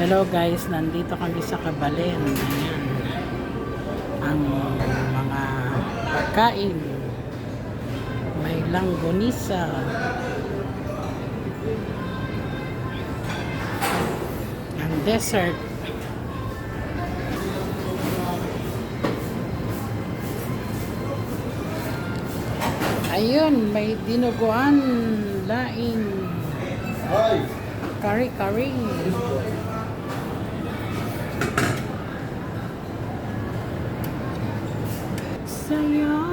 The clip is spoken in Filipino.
Hello guys, nandito kami sa Kabalen. Ayan. Ang mga pagkain. May langgonisa. Ang dessert. Ayun, may dinuguan laing kari-kari. Saya